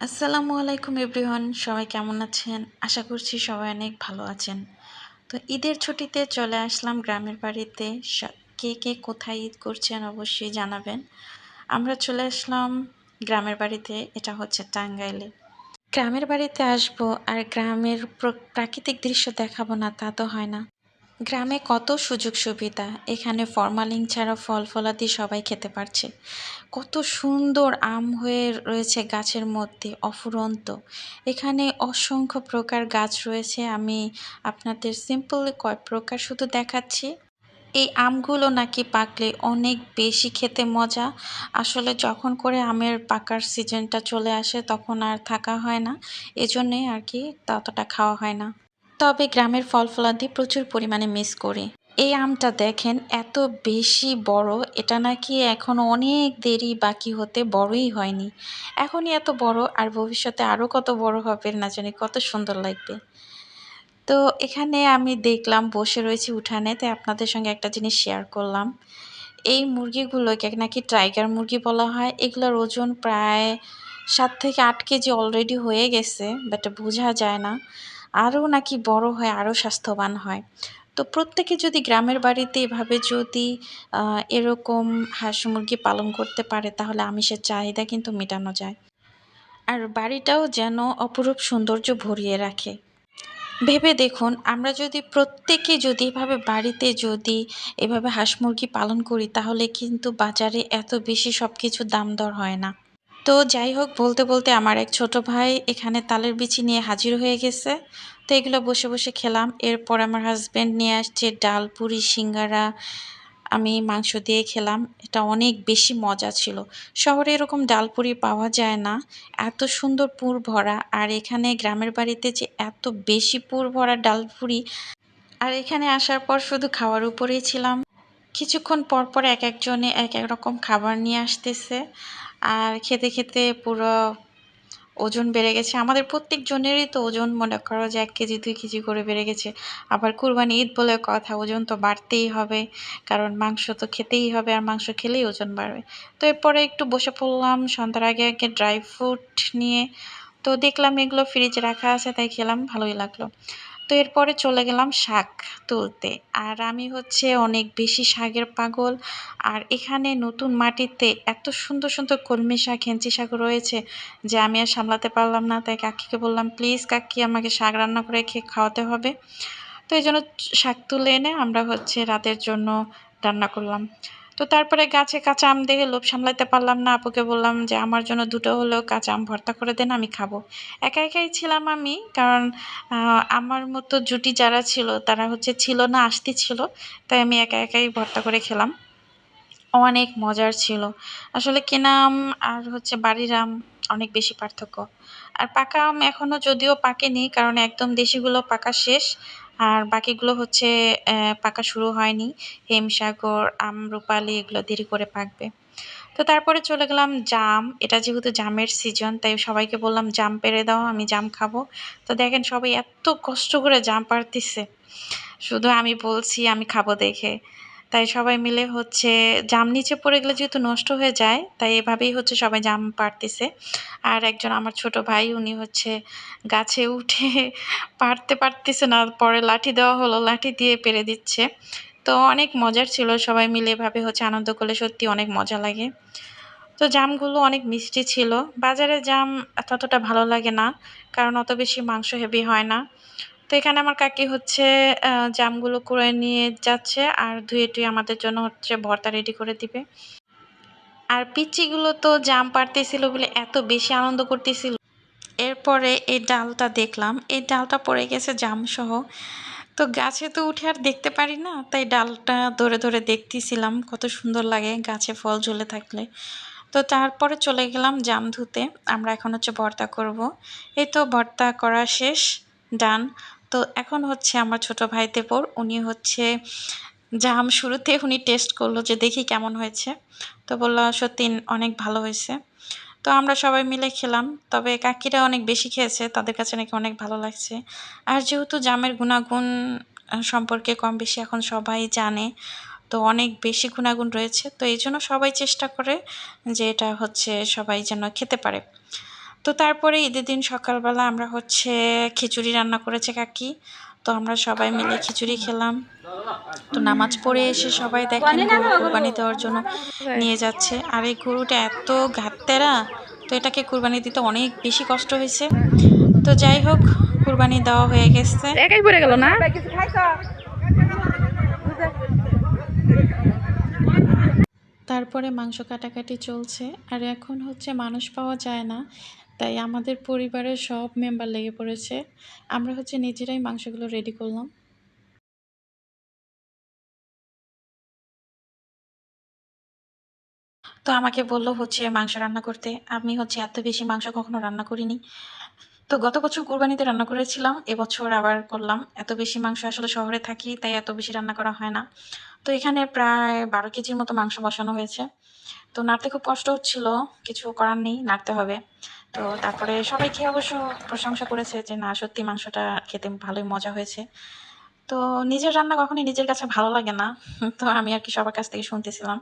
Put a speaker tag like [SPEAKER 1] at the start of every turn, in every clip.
[SPEAKER 1] আসসালামু আলাইকুম এভরিওয়ান, সবাই কেমন আছেন? আশা করছি সবাই অনেক ভালো আছেন। তো ঈদের ছুটিতে চলে আসলাম গ্রামের বাড়িতে। কে কে কোথায় ঈদ করছেন অবশ্যই জানাবেন। আমরা চলে আসলাম গ্রামের বাড়িতে, এটা হচ্ছে টাঙ্গাইলে। গ্রামের বাড়িতে আসব আর গ্রামের প্র- প্রাকৃতিক দৃশ্য দেখাবো না, তা তো হয় না। গ্রামে কত সুযোগ সুবিধা। এখানে ফরমালিন ছাড়া ফল ফলাদি সবাই খেতে পারছে। কত সুন্দর আম হয়ে রয়েছে গাছের মধ্যে, অফুরন্ত। এখানে অসংখ্য প্রকার গাছ রয়েছে। আমি আপনাদের সিম্পল কয় প্রকার শুধু দেখাচ্ছি। এই আমগুলো নাকি পাকলে অনেক বেশি খেতে মজা। আসলে যখন করে আমের পাকার সিজনটা চলে আসে, তখন আর থাকা হয় না। এজন্যে আর কি ততটা খাওয়া হয় না। তবে গ্রামের ফল ফলাদি প্রচুর পরিমাণে মিস করি। এই আমটা দেখেন, এত বেশি বড়, এটা নাকি এখন অনেক দেরি বাকি হতে বড়ই হয়নি। এখনই এত বড়, আর ভবিষ্যতে আরও কত বড় হবে না জানি, কত সুন্দর লাগবে। তো এখানে আমি দেখলাম, বসে রয়েছি উঠানে তাই আপনাদের সঙ্গে একটা জিনিস শেয়ার করলাম। এই মুরগিগুলোকে নাকি টাইগার মুরগি বলা হয়, এগুলোর ওজন প্রায় সাত থেকে আট কেজি অলরেডি হয়ে গেছে বাট বোঝা যায় না। আরও নাকি বড় হয়, আরও স্বাস্থ্যবান হয়। তো প্রত্যেকে যদি গ্রামের বাড়িতে এভাবে যদি এরকম হাঁস মুরগি পালন করতে পারে, তাহলে আমিষের চাহিদা কিন্তু মেটানো যায়। আর বাড়িটাও যেন অপরূপ সৌন্দর্য ভরিয়ে রাখে। ভেবে দেখুন, আমরা যদি প্রত্যেকে যদি এভাবে বাড়িতে যদি এভাবে হাঁস মুরগি পালন করি, তাহলে কিন্তু বাজারে এত বেশি সব কিছুর দাম দর হয় না। তো যাই হোক, বলতে বলতে আমার এক ছোট ভাই এখানে তালের বিচি নিয়ে হাজির হয়ে গেছে। তো এগুলো বসে বসে খেলাম। এরপর আমার হাজব্যান্ড নিয়ে আসছে ডাল, পুরি, সিঙ্গারা। আমি মাংস দিয়ে খেলাম। এটা অনেক বেশি মজা ছিল। শহরে এরকম ডাল, পুরি পাওয়া যায় না। এত সুন্দর পুর ভরা। আর এখানে গ্রামের বাড়িতে যে এত বেশি পুর ভরা ডাল, পুরি। আর এখানে আসার পর শুধু খাওয়ার উপরেই ছিলাম। কিছুক্ষণ পর পর এক একজনে এক এক রকম খাবার নিয়ে আসতেছে। আর খেতে খেতে পুরো ওজন বেড়ে গেছে। আমাদের প্রত্যেক জনেরই তো ওজন, মনে করো যে এক কেজি, দুই কেজি করে বেড়ে গেছে। আবার কুরবানি ঈদ বলে কথা, ওজন তো বাড়তেই হবে। কারণ মাংস তো খেতেই হবে আর মাংস খেলেই ওজন বাড়বে। তো এরপরে একটু বসে পড়লাম, সন্ধ্যার আগে আগে ড্রাই ফ্রুট নিয়ে। তো দেখলাম এগুলো ফ্রিজে রাখা আছে, তাই খেলাম, ভালোই লাগল। তো এরপরে চলে গেলাম শাক তুলতে। আর আমি হচ্ছে অনেক বেশি শাকের পাগল। আর এখানে নতুন মাটিতে এত সুন্দর সুন্দর কলমি শাক হেঞ্চি শাক রয়েছে যে আমি আর সামলাতে পারলাম না। তাই কাকিকে বললাম, প্লিজ কাকি, আমাকে শাক রান্না করে খেয়ে খাওয়াতে হবে। তো এই জন্য শাক তুলে এনে আমরা হচ্ছে রাতের জন্য রান্না করলাম। তো তারপরে গাছে কাঁচা আম দেখে লোভ সামলাতে পারলাম না। আপুকে বললাম যে, আমার জন্য দুটো হলেও কাঁচা আম ভর্তা করে দেন, আমি খাব। একা একাই ছিলাম আমি, কারণ আমার মতো জুটি যারা ছিল, তারা হচ্ছে ছিল না, আসতে ছিল, তাই আমি একা একাই ভর্তা করে খেলাম। অনেক মজার ছিল। আসলে কেনা আম আর হচ্ছে বাড়ির আম অনেক বেশি পার্থক্য। আর পাকা আম এখনও যদিও পাকেনি, কারণ একদম দেশিগুলো পাকা শেষ। আর বাকিগুলো হচ্ছে পাকা শুরু হয়নি। হেমসাগর, আমরুপালি এগুলো দেরি করে পাকবে। তো তারপরে চলে গেলাম জাম। এটা যেহেতু জামের সিজন তাই সবাইকে বললাম জাম পেরে দাও, আমি জাম খাব। তো দেখেন সবাই এত কষ্ট করে জাম পারতেছে শুধু আমি বলছি, আমি খাব দেখে। তাই সবাই মিলে হচ্ছে জাম নিচে পড়ে গেলে যেহেতু নষ্ট হয়ে যায়, তাই এভাবেই হচ্ছে সবাই জাম পারতেছে আর একজন আমার ছোট ভাই, উনি হচ্ছে গাছে উঠে পারতে পারতেছে না, পরে লাঠি দেওয়া হলো, লাঠি দিয়ে পেরে দিচ্ছে। তো অনেক মজার ছিল, সবাই মিলে এভাবে হচ্ছে আনন্দ করলে সত্যি অনেক মজা লাগে। তো জামগুলো অনেক মিষ্টি ছিল। বাজারে জাম ততটা ভালো লাগে না, কারণ অত বেশি মাংস হেভি হয় না। তো এখানে আমার কাকি হচ্ছে জামগুলো করে নিয়ে যাচ্ছে আর ধুয়ে টুয়ে আমাদের জন্য হচ্ছে ভর্তা রেডি করে দিবে। আর পিচ্চিগুলো তো জাম পাড়তেছিল বলে এত বেশি আনন্দ করতেছিল। এরপরে এই ডালটা দেখলাম, এই ডালটা পড়ে গেছে জাম সহ তো গাছে তো উঠে আর দেখতে পারি না, তাই ডালটা ধরে ধরে দেখতেছিলাম, কত সুন্দর লাগে গাছে ফল ঝুলে থাকলে। তো তারপরে চলে গেলাম জাম ধুতে, আমরা এখন হচ্ছে ভর্তা করব। এই তো ভর্তা করা শেষ, ডান। তো এখন হচ্ছে আমার ছোট ভাই দেবর, উনি হচ্ছে জাম শুরুতে উনি টেস্ট করল যে দেখি কেমন হয়েছে। তো বলল, সত্যি অনেক ভালো হয়েছে। তো আমরা সবাই মিলে খেলাম। তবে কাকিরা অনেক বেশি খেয়েছে, তাদের কাছে নাকি অনেক ভালো লাগছে। আর যেহেতু জামের গুণাগুণ সম্পর্কে কম বেশি এখন সবাই জানে, তো অনেক বেশি গুণাগুণ রয়েছে। তো এই জন্য সবাই চেষ্টা করে যে এটা হচ্ছে সবাই যেন খেতে পারে। তো তারপরে ঈদের দিন সকালবেলা আমরা হচ্ছে খিচুড়ি রান্না করেছে কাকি। তো আমরা সবাই মিলে খিচুড়ি খেলাম। তো নামাজ পড়ে এসে সবাই দেখেন গরু কুরবানি দেওয়ার জন্য নিয়ে যাচ্ছে। আর এই গরুটা এত ঘাটতেরা তো এটাকে কুরবানি দিতে অনেক বেশি কষ্ট হয়েছে। তো যাই হোক কুরবানি দেওয়া হয়ে গেছে।
[SPEAKER 2] একাই পড়ে গেল না?
[SPEAKER 1] তারপরে মাংস কাটাকাটি চলছে। আর এখন হচ্ছে মানুষ পাওয়া যায় না। তাই আমাদের পরিবারের সব মেম্বার লেগে পড়েছে। আমরা হচ্ছে নিজেরাই মাংসগুলো রেডি করলাম। তো আমাকে বলল হচ্ছে মাংস রান্না করতে। আমি হচ্ছে এত বেশি মাংস কখনো রান্না করিনি। তো গত বছর কোরবানিতে রান্না করেছিলাম, এবছর আবার করলাম। এত বেশি মাংস আসলে শহরে থাকি, তাই এত বেশি রান্না করা হয় না। তো এখানে প্রায় বারো কেজির মতো মাংস বসানো হয়েছে। তো নাড়তে খুব কষ্ট হচ্ছিল, কিছু করার নেই, নাড়তে হবে। তো তারপরে সবাই খেয়ে অবশ্য প্রশংসা করেছে যে, না, সত্যি মাংসটা খেতে ভালোই মজা হয়েছে। তো নিজের রান্না কখনোই নিজের কাছে ভালো লাগে না। তো আমি আর কি সবার কাছ থেকে শুনতেছিলাম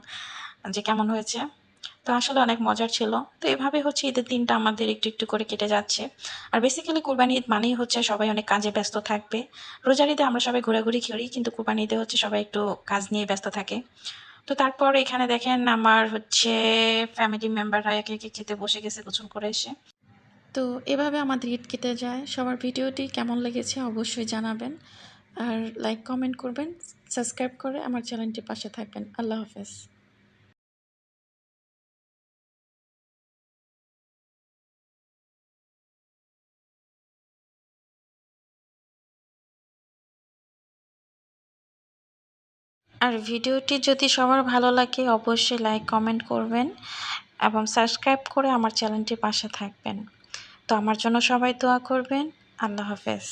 [SPEAKER 1] যে কেমন হয়েছে। তো আসলে অনেক মজার ছিল। তো এভাবে হচ্ছে ঈদের দিনটা আমাদের একটু একটু করে কেটে যাচ্ছে। আর বেসিক্যালি কোরবানি ঈদ মানেই হচ্ছে সবাই অনেক কাজে ব্যস্ত থাকবে। রোজার ঈদে আমরা সবাই ঘোরাঘুরি করি, কিন্তু কোরবানি ঈদে হচ্ছে সবাই একটু কাজ নিয়ে ব্যস্ত থাকে। তো তারপর এখানে দেখেন আমার হচ্ছে ফ্যামিলি মেম্বাররা একে একে খেতে বসে গেছে গোসল করে এসে। তো এভাবে আমাদের ঈদ কেটে যায়। সবার ভিডিওটি কেমন লেগেছে অবশ্যই জানাবেন। আর লাইক কমেন্ট করবেন সাবস্ক্রাইব করে আমার চ্যানেলটির পাশে থাকবেন। আল্লাহ হাফেজ। আর ভিডিওটি যদি সবার ভালো লাগে, অবশ্যই লাইক কমেন্ট করবেন এবং সাবস্ক্রাইব করে আমার চ্যানেলটির পাশে থাকবেন। তো আমার জন্য সবাই দোয়া করবেন। আল্লাহ হাফেজ।